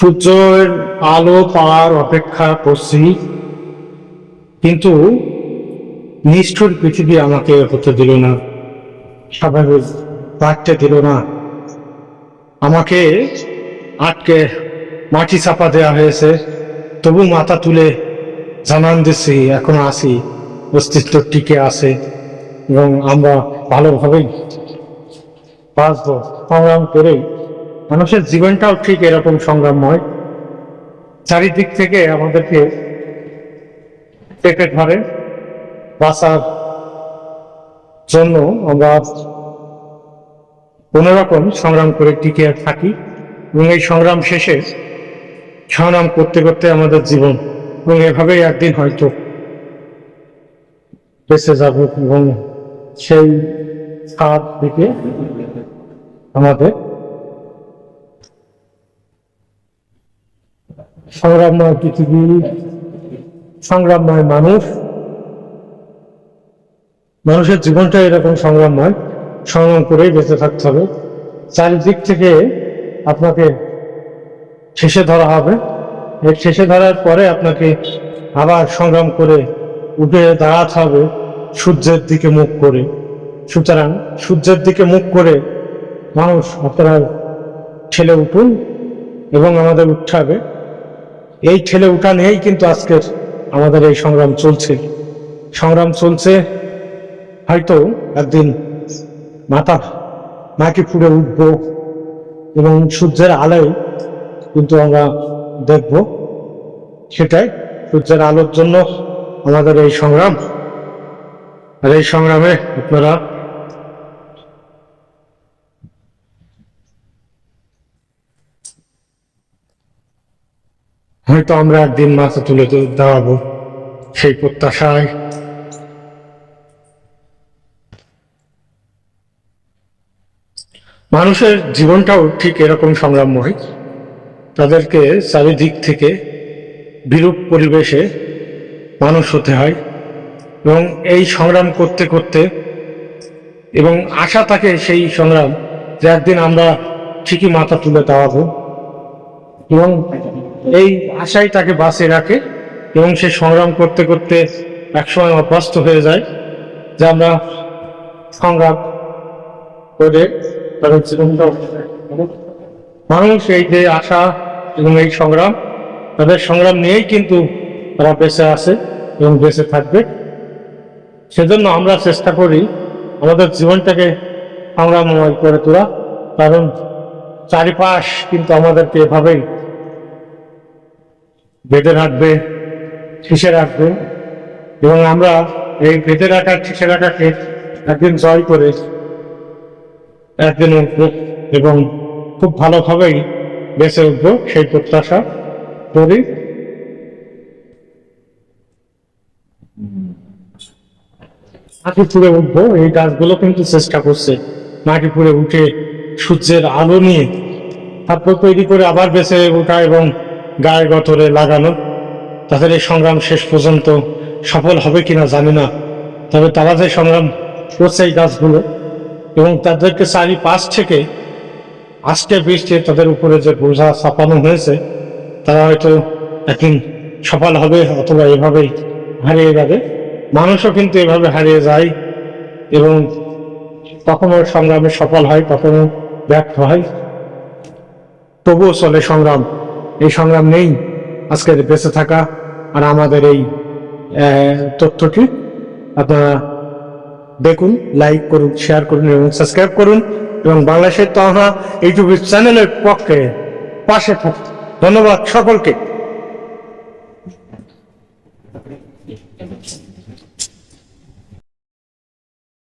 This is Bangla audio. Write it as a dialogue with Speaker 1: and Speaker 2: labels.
Speaker 1: সূর্যের আলো পাওয়ার অপেক্ষা করছি, কিন্তু নিষ্ঠুর পৃথিবী আমাকে হতে দিল না, স্বাভাবিক বাড়তে দিল না। আমাকে আটকে মাটি চাপা দেওয়া হয়েছে, তবু মাথা তুলে জানান দিচ্ছি এখন আসি অস্তিত্ব টিকে আছে, এবং আমরা ভালোভাবেই বাঁচবো, সংগ্রাম করেই। মানুষের জীবনটাও ঠিক এরকম সংগ্রামময়। চারিদিক থেকে আমাদেরকে পেটে ধরে বাঁচার জন্য আমরা কোনো রকম সংগ্রাম করে টিকে থাকি এবং এই সংগ্রাম শেষে সংগ্রাম করতে করতে আমাদের জীবন এবং এভাবেই একদিন হয়তো বেঁচে যাব এবং সেই স্বাদ দিকে আমাদের সংগ্রামময় পৃথিবী, সংগ্রামময় মানুষ। মানুষের জীবনটা এরকম সংগ্রামময়, সংগ্রাম করেই বেঁচে থাকতে হবে। চারিদিক থেকে আপনাকে শেষে ধরা হবে। এর শেষে ধরার পরে আপনাকে আবার সংগ্রাম করে উঠে দাঁড়াতে হবে সূর্যের দিকে মুখ করে। সুতরাং সূর্যের দিকে মুখ করে মানুষ আপনারা ঠেলে উঠুন এবং আমাদের উঠতে হবে এই ঠেলে উঠা নিয়েই কিন্তু আজকের আমাদের এই সংগ্রাম চলছে। সংগ্রাম চলছে, হয়তো একদিন মাথা মাটি ফুড়ে উঠবো এবং সূর্যের আলোয় কিন্তু আমরা দেখব। সেটাই সূর্যের আলোর জন্য আমাদের এই সংগ্রাম। আর এই সংগ্রামে আপনারা হয়তো আমরা একদিন মাথা তুলে দাঁড়াবো সেই প্রত্যাশায়। মানুষের জীবনটাও ঠিক এরকম সংগ্রামময়। তাদেরকে চারিদিক থেকে বিরূপ পরিবেশে মানুষ হতে হয় এবং এই সংগ্রাম করতে করতে এবং আশা থাকে সেই সংগ্রাম যে একদিন আমরা ঠিকই মাথা তুলে দাঁড়াবো। এবং এই আশাই তাকে বাঁচিয়ে রাখে এবং সে সংগ্রাম করতে করতে একসময় অভ্যস্ত হয়ে যায়। যে আমরা সংগ্রাম করে তাদের জীবনটাও মানুষ এই যে আশা এবং এই সংগ্রাম, তাদের সংগ্রাম নিয়েই কিন্তু তারা বেঁচে আছে এবং বেঁচে থাকবে। সেজন্য আমরা চেষ্টা করি আমাদের জীবনটাকে সংগ্রামময় করে তোলা। কারণ চারিপাশ কিন্তু আমাদেরকে এভাবেই বেঁধে রাখবে, ঠিসে রাখবে এবং আমরা এই বেঁধে রাখার, ঠিসে রাখাকে একদিন জয় করে একদিন উঠবো এবং খুব ভালোভাবেই বেঁচে উঠবো সেই প্রত্যাশা করি। মাটি পুড়ে উঠবো, এই গাছগুলো কিন্তু চেষ্টা করছে মাটি পুড়ে উঠে সূর্যের আলো নিয়ে তারপর তৈরি করে আবার বেঁচে ওঠা এবং গায়ে গতরে লাগানো। তাদের এই সংগ্রাম শেষ পর্যন্ত সফল হবে কিনা জানি না। তবে তারা যে সংগ্রাম করছে এই গাছগুলো এবং তাদেরকে চারি পাশ থেকে আজকে বৃষ্টি তাদের উপরে যে বোঝা চাপানো হয়েছে, তারা হয়তো একদিন সফল হবে অথবা এভাবেই হারিয়ে যাবে। মানুষও কিন্তু এভাবে হারিয়ে যায় এবং কখনো সংগ্রামে সফল হয়, কখনো ব্যর্থ হয়। তবুও চলে সংগ্রাম। এই সংগ্রাম নেই। আজকের বেঁচে থাকা আর আমাদের এই তথ্যটি আপনারা দেখুন লাইক করুন শেয়ার করুন এবং সাবস্ক্রাইব করুন এবং বাংলাদেশের তহনা ইউটিউব চ্যানেলের পক্ষে পাশে থাকুন। ধন্যবাদ সকলকে।